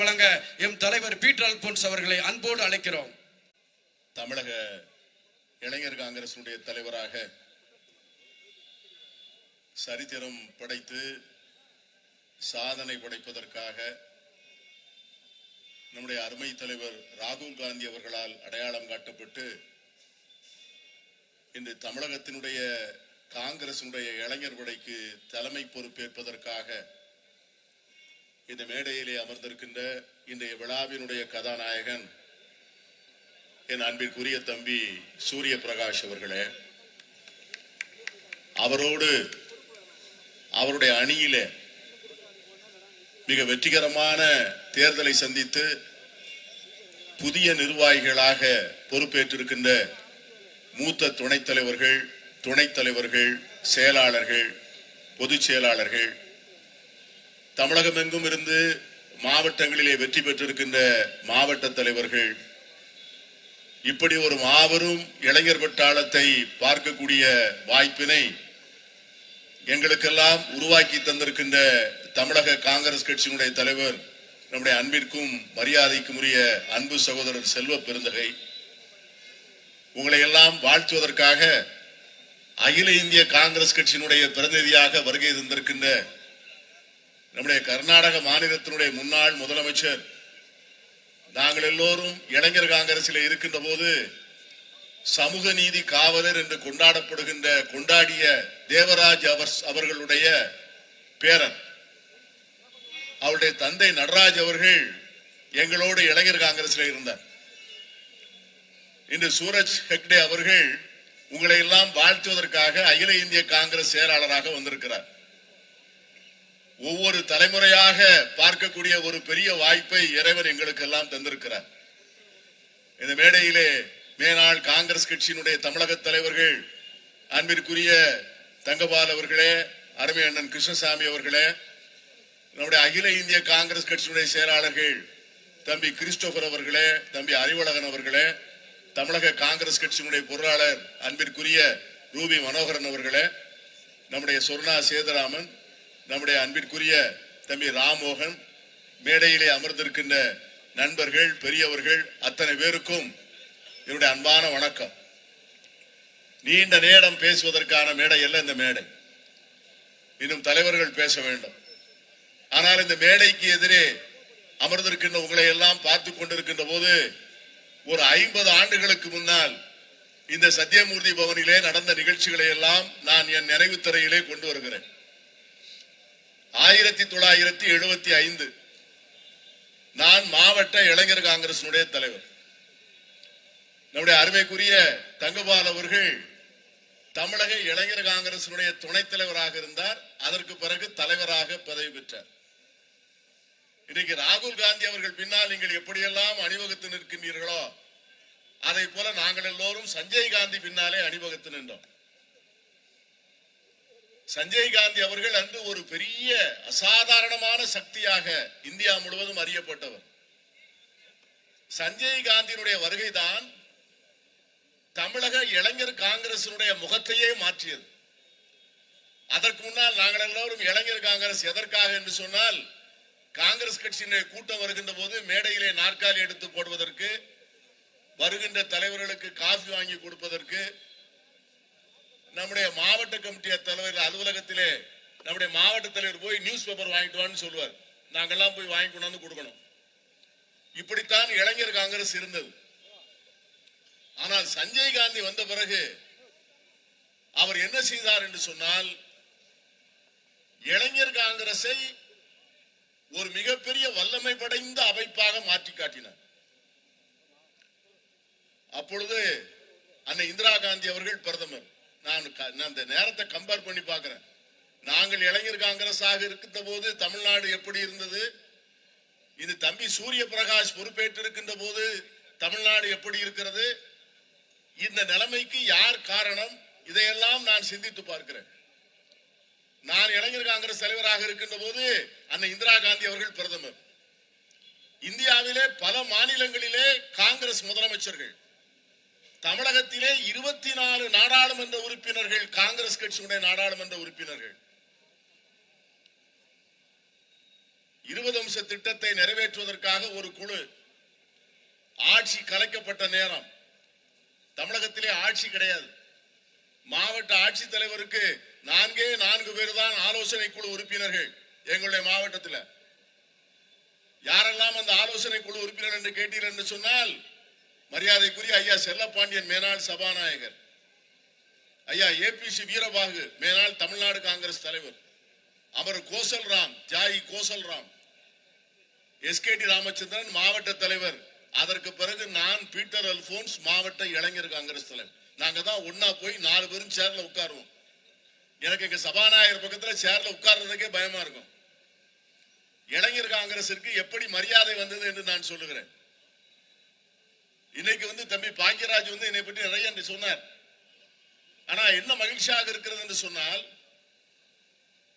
வழங்க எம் தலைவர் பீட்டர் அல்போன்ஸ் அவர்களை அன்போடு அழைக்கிறோம். தமிழக இளைஞர் காங்கிரசுடைய தலைவராக சரித்திரம் படைத்து சாதனை படைப்பதற்காக நம்முடைய அருமை தலைவர் ராகுல் காந்தி அவர்களால் அடையாளம் காட்டப்பட்டு இன்று தமிழகத்தினுடைய காங்கிரசினுடைய இளைஞர் படைக்கு தலைமை பொறுப்பேற்பதற்காக இந்த மேடையிலே அமர்ந்திருக்கின்ற இன்றைய விழாவினுடைய கதாநாயகன் என் அன்பிற்குரிய தம்பி சூரிய பிரகாஷ் அவர்களே அவரோடு அவருடைய அணியில மிக வெற்றிகரமான தேர்தலை சந்தித்து புதிய நிர்வாகிகளாக பொறுப்பேற்றிருக்கின்ற மூத்த துணைத் தலைவர்கள் துணைத் தலைவர்கள் செயலாளர்கள் பொதுச் செயலாளர்கள் தமிழகம் எங்கும் இருந்து மாவட்டங்களிலே வெற்றி பெற்றிருக்கின்ற மாவட்ட தலைவர்கள் இப்படி ஒரு மாபெரும் இளைஞர் பட்டாளத்தை பார்க்கக்கூடிய வாய்ப்பினை எங்களுக்கெல்லாம் உருவாக்கி தந்திருக்கின்ற தமிழக காங்கிரஸ் கட்சியினுடைய தலைவர் நம்முடைய அன்பிற்கும் மரியாதைக்கும் உரிய அன்பு சகோதரர் செல்வ பெருந்தகை உங்களை எல்லாம் வாழ்த்துவதற்காக அகில இந்திய காங்கிரஸ் கட்சியினுடைய பிரதிநிதியாக வருகை தந்திருக்கின்ற நம்முடைய கர்நாடக மாநிலத்தினுடைய முன்னாள் முதலமைச்சர். நாங்கள் எல்லோரும் இளைஞர் காங்கிரசில் இருக்கின்ற போது சமூக நீதி காவலர் என்று கொண்டாடப்படுகின்ற கொண்டாடிய தேவராஜ் அவர் அவர்களுடைய பேரன். அவருடைய தந்தை நடராஜ் அவர்கள் எங்களோடு இளைஞர் காங்கிரஸில் இருந்தார். இன்று சூரஜ் ஹெக்டே அவர்கள் உங்களை எல்லாம் வாழ்த்துவதற்காக அகில இந்திய காங்கிரஸ் செயலாளராக வந்திருக்கிறார். ஒவ்வொரு தலைமுறையாக பார்க்கக்கூடிய ஒரு பெரிய வாய்ப்பை இறைவன் எங்களுக்கு எல்லாம் தந்திருக்கிறார். இந்த மேடையிலே மேனாள் காங்கிரஸ் கட்சியினுடைய தமிழக தலைவர்கள் அன்பிற்குரிய தங்கபால் அவர்களே அருமை அண்ணன் கிருஷ்ணசாமி அவர்களே நம்முடைய அகில இந்திய காங்கிரஸ் கட்சியினுடைய செயலாளர்கள் தம்பி கிறிஸ்டோபர் அவர்களே தம்பி அறிவழகன் அவர்களே தமிழக காங்கிரஸ் கட்சியினுடைய பொருளாளர் அன்பிற்குரிய ரூபி மனோகரன் அவர்களே நம்முடைய சொர்ணா சேதராமன் நம்முடைய அன்பிற்குரிய தம்பி ராமோகன் மேடையிலே அமர்ந்திருக்கின்ற நண்பர்கள் பெரியவர்கள் அத்தனை பேருக்கும் என்னுடைய அன்பான வணக்கம். நீண்ட நேரம் பேசுவதற்கான மேடை அல்ல இந்த மேடை. இன்னும் தலைவர்கள் பேச வேண்டும். ஆனால் இந்த மேடைக்கு எதிரே அமர்ந்திருக்கின்ற உங்களை எல்லாம் பார்த்து கொண்டிருக்கின்ற போது ஒரு ஐம்பது ஆண்டுகளுக்கு முன்னால் இந்த சத்தியமூர்த்தி பவனிலே நடந்த நிகழ்ச்சிகளை எல்லாம் நான் என் நினைவு திரையிலே கொண்டு வருகிறேன். ஆயிரத்தி தொள்ளாயிரத்தி எழுபத்தி ஐந்து. நான் மாவட்ட இளைஞர் காங்கிரசினுடைய தலைவர். நம்முடைய அருமைக்குரிய தங்கபால் அவர்கள் தமிழக இளைஞர் காங்கிரசினுடைய துணைத் தலைவராக இருந்தார். அதற்கு பிறகு தலைவராக பதவி பெற்றார். இன்னைக்கு ராகுல் காந்தி அவர்கள் பின்னால் நீங்கள் எப்படியெல்லாம் அணிவகுத்து நிற்கின்றீர்களோ அதை போல நாங்கள் எல்லோரும் சஞ்சய் காந்தி பின்னாலே அணிவகுத்து நின்றோம். சஞ்சய் காந்தி அவர்கள் அன்று ஒரு பெரிய அசாதாரணமான சக்தியாக இந்தியா முழுவதும் அறியப்பட்டவர். சஞ்சய் காந்தியினுடைய வருகைதான் தமிழக இளைஞர் காங்கிரசினுடைய முகத்தையே மாற்றியது. அதற்கு முன்னால் நாங்கள் எல்லோரும் இளைஞர் காங்கிரஸ் எதற்காக என்று சொன்னால் காங்கிரஸ் கட்சியினுடைய கூட்டம் வருகின்ற போது மேடையிலே நாற்காலி எடுத்து போடுவதற்கு வருகின்ற தலைவர்களுக்கு காஃபி வாங்கி கொடுப்பதற்கு நம்முடைய மாவட்ட கமிட்டி தலைவர் அலுவலகத்திலே நம்முடைய மாவட்ட தலைவர் போய் நியூஸ் பேப்பர் வாங்கிட்டு வான்னு சொல்லுவார். நாங்கெல்லாம் போய் வாங்கி கொண்டாந்து கொடுக்கணும். இப்படித்தான் இளைஞர் காங்கிரஸ் இருந்தது. ஆனால் சஞ்சய் காந்தி வந்த பிறகு அவர் என்ன செய்தார் என்று சொன்னால் இளைஞர் காங்கிரஸை ஒரு மிகப்பெரிய வல்லமை படைந்த அமைப்பாக மாற்றி காட்டினார். அப்பொழுது அன்னை இந்திரா காந்தி அவர்கள் பிரதமர். நான் க- நான் அந்த நேரத்தை கம்பேர் பண்ணி பார்க்கிறேன். நாங்கள் இளைஞர் காங்கிரஸாக இருக்கின்ற போது தமிழ்நாடு எப்படி இருந்தது? இது தம்பி சூரிய பிரகாஷ் பொறுப்பேற்றிருக்கின்ற போது தமிழ்நாடு எப்படி இருக்கிறது? இந்த நிலைமைக்கு யார் காரணம்? இதையெல்லாம் நான் சிந்தித்து பார்க்கிறேன். நான் இளைஞர் காங்கிரஸ் தலைவராக இருக்கின்ற போது அந்த இந்திரா காந்தி அவர்கள் பிரதமர். இந்தியாவிலே பல மாநிலங்களிலே காங்கிரஸ் முதலமைச்சர்கள். தமிழகத்திலே இருபத்தி நாலு நாடாளுமன்ற உறுப்பினர்கள் காங்கிரஸ் கட்சியுடைய நாடாளுமன்ற உறுப்பினர்கள். இருபது அம்ச திட்டத்தை நிறைவேற்றுவதற்காக ஒரு குழு ஆட்சி கலைக்கப்பட்ட நேரம். தமிழகத்திலே ஆட்சி கிடையாது. மாவட்ட ஆட்சித்தலைவருக்கு நான்கே நான்கு பேர் தான் ஆலோசனை குழு உறுப்பினர்கள் எங்களுடைய மாவட்டத்தில். யாரெல்லாம் அந்த ஆலோசனை குழு உறுப்பினர் என்று கேட்டீர்கள் என்று சொன்னால் மரியாதைக்குரிய ஐயா செல்லப்பாண்டியன் மேனாள் சபாநாயகர் ஐயா ஏபிசி வீரபாகு மேனாள் தமிழ்நாடு காங்கிரஸ் தலைவர் அவர் கோசல்ராம் ஜாயி கோசல்ராம் எஸ்கேடி ராமச்சந்திரன் மாவட்ட தலைவர் அதற்கு பிறகு நான் பீட்டர் அல்போன்ஸ் மாவட்ட இளைஞர் காங்கிரஸ் தலைவர். நாங்க தான் ஒன்னா போய் நாலு பேரும் சேர்ல உட்காருவோம். எனக்கு எங்க சபாநாயகர் பக்கத்துல சேர்ல உட்கார்றதுக்கே பயமா இருக்கும். இளைஞர் காங்கிரசிற்கு எப்படி மரியாதை வந்தது என்று நான் சொல்லுகிறேன். இன்னைக்கு வந்து தம்பி பாக்கியராஜ் வந்து என்னை பற்றி நிறைய என்று சொன்னார். ஆனா என்ன மகிழ்ச்சியாக இருக்கிறது என்று சொன்னால்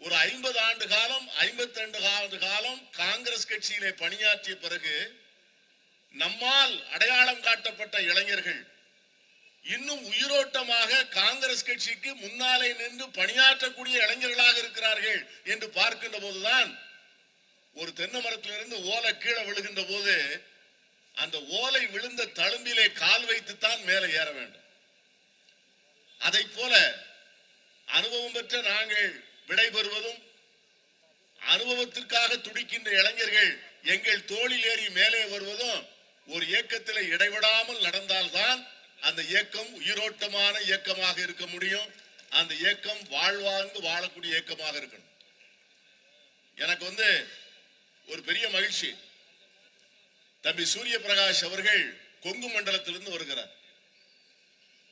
ஒரு ஐம்பது ஆண்டு காலம் ஐம்பத்தி ரெண்டு ஆண்டு காலம் காங்கிரஸ் கட்சியிலே பணியாற்றிய பிறகு நம்மால் அடையாளம் காட்டப்பட்ட இளைஞர்கள் இன்னும் உயிரோட்டமாக காங்கிரஸ் கட்சிக்கு முன்னாலே நின்று பணியாற்றக்கூடிய இளைஞர்களாக இருக்கிறார்கள் என்று பார்க்கின்ற போதுதான் ஒரு தென்னை மரத்திலிருந்து ஓலை கீழே விழுகின்ற போது அந்த ஓலை விழுந்த தழும்பிலே கால் வைத்துத்தான் மேலே ஏற வேண்டும். அதை போல அனுபவம் பெற்ற நாங்கள் விடைபெறுவதும் அனுபவத்திற்காக துடிக்கின்ற இளைஞர்கள் எங்கள் தோளில் ஏறி மேலே வருவதும் ஒரு இயக்கத்தில் இடைவிடாமல் நடந்தால்தான் அந்த இயக்கம் உயிரோட்டமான இயக்கமாக இருக்க முடியும். அந்த இயக்கம் வாழ்வாழ்ந்து வாழக்கூடிய இயக்கமாக இருக்கணும். எனக்கு வந்து ஒரு பெரிய மகிழ்ச்சி. தம்பி சூரிய பிரகாஷ் அவர்கள் கொங்கு மண்டலத்திலிருந்து வருகிறார்.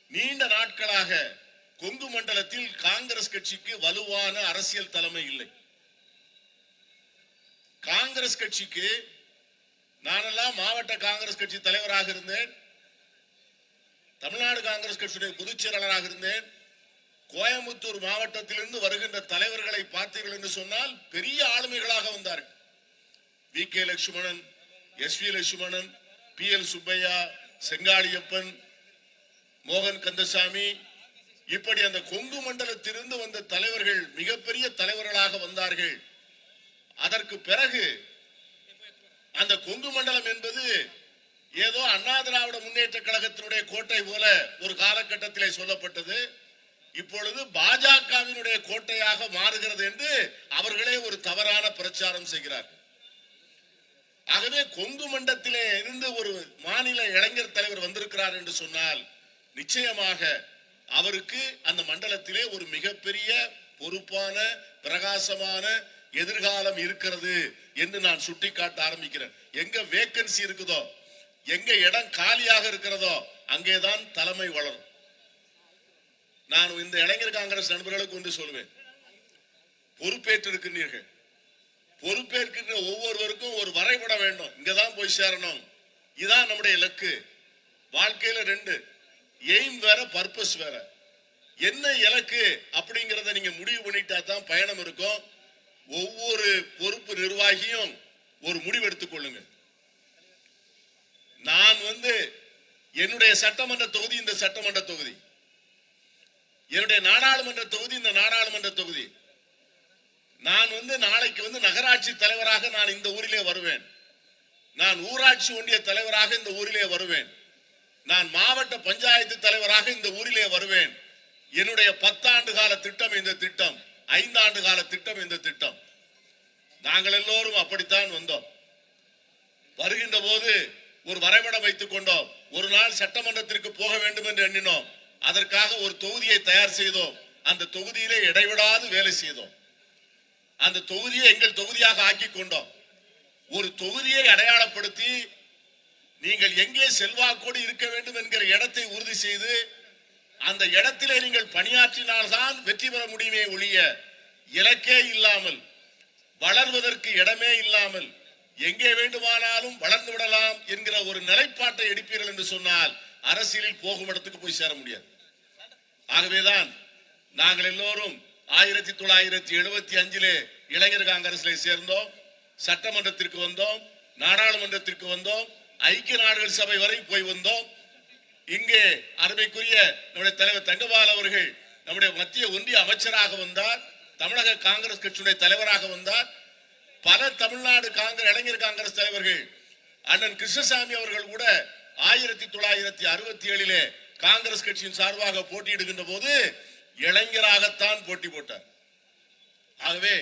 நீண்ட நாட்களாக கொங்கு மண்டலத்தில் காங்கிரஸ் கட்சிக்கு வலுவான அரசியல் தலைமை இல்லை. காங்கிரஸ் கட்சிக்கு நானெல்லாம் மாவட்ட காங்கிரஸ் கட்சி தலைவராக இருந்தேன். தமிழ்நாடு காங்கிரஸ் கட்சியுடைய பொதுச் செயலாளராக இருந்தேன். கோயம்புத்தூர் மாவட்டத்திலிருந்து வருகின்ற தலைவர்களை பார்த்தீர்கள் என்று சொன்னால் பெரிய ஆளுமைகளாக வந்தார்கள். V K Lakshmanan S V Lakshmanan P L Subbaiah Sengaliappan மோகன் கந்தசாமி இப்படி அந்த கொங்கு மண்டலத்திலிருந்து வந்த தலைவர்கள் மிகப்பெரிய தலைவர்களாக வந்தார்கள். அதற்கு பிறகு அந்த கொங்கு மண்டலம் என்பது ஏதோ அண்ணா திராவிட முன்னேற்ற கழகத்தினுடைய கோட்டை போல ஒரு காலகட்டத்திலே சொல்லப்பட்டது. இப்பொழுது பாஜகவினுடைய கோட்டையாக மாறுகிறது என்று அவர்களே ஒரு தவறான பிரச்சாரம் செய்கிறார்கள். ஆகவே கொங்கு மண்டலத்திலே இருந்து ஒரு மாநில இளைஞர் தலைவர் வந்திருக்கிறார் என்று சொன்னால் நிச்சயமாக அவருக்கு அந்த மண்டலத்திலே ஒரு மிகப்பெரிய பொறுப்பான பிரகாசமான எதிர்காலம் இருக்கிறது என்று நான் சுட்டிக்காட்ட ஆரம்பிக்கிறேன். எங்க வேக்கன்சி இருக்குதோ எங்க இடம் காலியாக இருக்கிறதோ அங்கேதான் தலைமை வளரும். நான் இந்த இளைஞர் காங்கிரஸ் நண்பர்களுக்கு ஒன்று சொல்லுவேன் பொறுப்பேற்றிருக்கிறீர்கள் பொறுப்பேற்கின்ற ஒவ்வொரு ஒரு வரைபடம் வேண்டும் இங்கதான் போய் சேரணும் இதான் நம்முடைய இலக்கு வாழ்க்கையில ரெண்டு. எய்ம் வேற பர்பஸ் வேற. என்ன இலக்கு அப்படிங்கறத நீங்க முடிவு பண்ணிட்டா தான் பயணம் இருக்கும். ஒவ்வொரு பொறுப்பு நிர்வாகியும் ஒரு முடிவு எடுத்துக்கொள்ளுங்க நான் வந்து என்னுடைய சட்டமன்ற தொகுதி இந்த சட்டமன்ற தொகுதி. என்னுடைய நாடாளுமன்ற தொகுதி இந்த நாடாளுமன்ற தொகுதி. நான் வந்து நாளைக்கு வந்து நகராட்சி தலைவராக நான் இந்த ஊரிலே வருவேன். நான் ஊராட்சி ஒன்றிய தலைவராக இந்த ஊரிலே வருவேன். நான் மாவட்ட பஞ்சாயத்து தலைவராக இந்த ஊரிலே வருவேன். என்னுடைய பத்தாண்டு கால திட்டம் இந்த திட்டம். ஐந்தாண்டு கால திட்டம் இந்த திட்டம். நாங்கள் எல்லோரும் அப்படித்தான் வந்தோம். வருகின்ற போது ஒரு வரைபடம் வைத்துக் கொண்டோம். ஒரு நாள் சட்டமன்றத்திற்கு போக வேண்டும் என்று எண்ணினோம். அதற்காக ஒரு தொகுதியை தயார் செய்தோம். அந்த தொகுதியிலே இடைவிடாது வேலை செய்தோம். அந்த தொகுதியை எங்கள் தொகுதியாக ஆக்கி கொண்டோம். ஒரு தொகுதியை அடையாளப்படுத்தி நீங்கள் எங்கே செல்வாக்கோடு இருக்க வேண்டும் என்கிற இடத்தை உறுதி செய்து அந்த இடத்திலே நீங்கள் பணியாற்றினால்தான் வெற்றி பெற முடியுமே ஒழிய இலக்கே இல்லாமல் வளர்வதற்கு இடமே இல்லாமல் எங்கே வேண்டுமானாலும் வளர்ந்து விடலாம் என்கிற ஒரு நிலைப்பாட்டை எடுப்பீர்கள் என்று சொன்னால் அரசியலில் போகும் இடத்துக்கு போய் சேர முடியாது. ஆகவேதான் நாங்கள் எல்லோரும் ஆயிரத்தி தொள்ளாயிரத்தி எழுபத்தி அஞ்சிலே இளைஞர் காங்கிரஸில் சேர்ந்தோம். சட்டமன்றத்திற்கு வந்தோம் நாடாளுமன்றத்திற்கு வந்தோம் ஐக்கிய நாடுகள் சபை வரை போய் வந்தோம். இங்கே அருமைக்குரிய நம்முடைய தலைவர் தங்கபால் அவர்கள் நம்முடைய மத்திய ஒன்றிய அமைச்சராக வந்தார் தமிழக காங்கிரஸ் கட்சியுடைய தலைவராக வந்தார். பல தமிழ்நாடு காங்கிரஸ் இளைஞர் காங்கிரஸ் தலைவர்கள் அண்ணன் கிருஷ்ணசாமி அவர்கள் கூட ஆயிரத்தி தொள்ளாயிரத்தி அறுபத்தி ஏழிலே காங்கிரஸ் கட்சியின் சார்பாக போட்டியிடுகின்ற போது இளைஞராகத்தான் போட்டி போட்டார். ஆகவே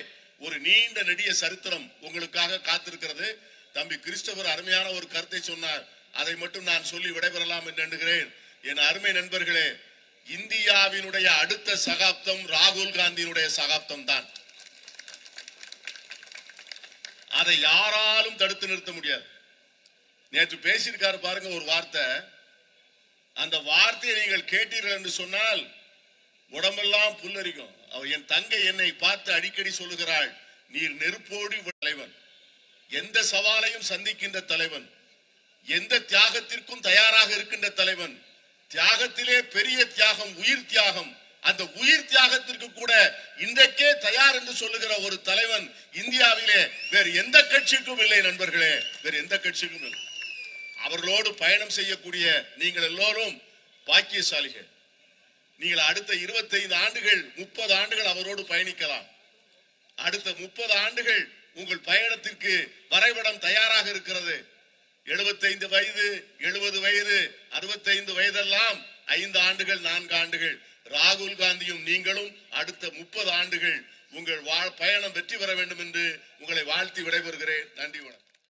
ஒரு நீண்ட நெடிய சரித்திரம் உங்களுக்காக காத்திருக்கிறது. தம்பி கிறிஸ்டவர் அருமையான ஒரு கருத்தை சொன்னார். அதை மட்டும் நான் சொல்லி விடைபெறலாம் என்று எண்ணுகிறேன். என் அருமை நண்பர்களே இந்தியாவினுடைய அடுத்த சகாப்தம் ராகுல் காந்தியினுடைய சகாப்தம் தான். அதை யாராலும் தடுத்து நிறுத்த முடியாது. நேற்று பேசியிருக்காரு பாருங்க ஒரு வார்த்தை. அந்த வார்த்தையை நீங்கள் கேட்டீர்கள் என்று சொன்னால் உடம்பெல்லாம் புல்லரிக்கும். அவ என் தங்கை என்னை பார்த்து அடிக்கடி சொல்லுகிறாள் நீர் நெருப்போடி தலைவன். எந்த சவாலையும் சந்திக்கின்ற தலைவன். எந்த தியாகத்திற்கும் தயாராக இருக்கின்ற தலைவன். தியாகத்திலே பெரிய தியாகம் உயிர் தியாகம். அந்த உயிர் தியாகத்திற்கு கூட இன்றைக்கே தயார் என்று சொல்லுகிற ஒரு தலைவன் இந்தியாவிலே வேறு எந்த கட்சிக்கும் இல்லை நண்பர்களே. வேறு எந்த கட்சிக்கும் இல்லை. அவர்களோடு பயணம் செய்யக்கூடிய நீங்கள் எல்லோரும் பாக்கியசாலிகள். நீங்கள் அடுத்த 25 ஆண்டுகள் முப்பது ஆண்டுகள் அவரோடு பயணிக்கலாம். அடுத்த முப்பது ஆண்டுகள் உங்கள் பயணத்திற்கு வரைபடம் தயாராக இருக்கிறது. 75 வயது எழுபது வயது அறுபத்தைந்து வயதெல்லாம் ஐந்து ஆண்டுகள் நான்கு ஆண்டுகள். ராகுல் காந்தியும் நீங்களும் அடுத்த முப்பது ஆண்டுகள் உங்கள் வாழ் பயணம் வெற்றி பெற வேண்டும் என்று உங்களை வாழ்த்தி விடைபெறுகிறேன். நன்றி வணக்கம்.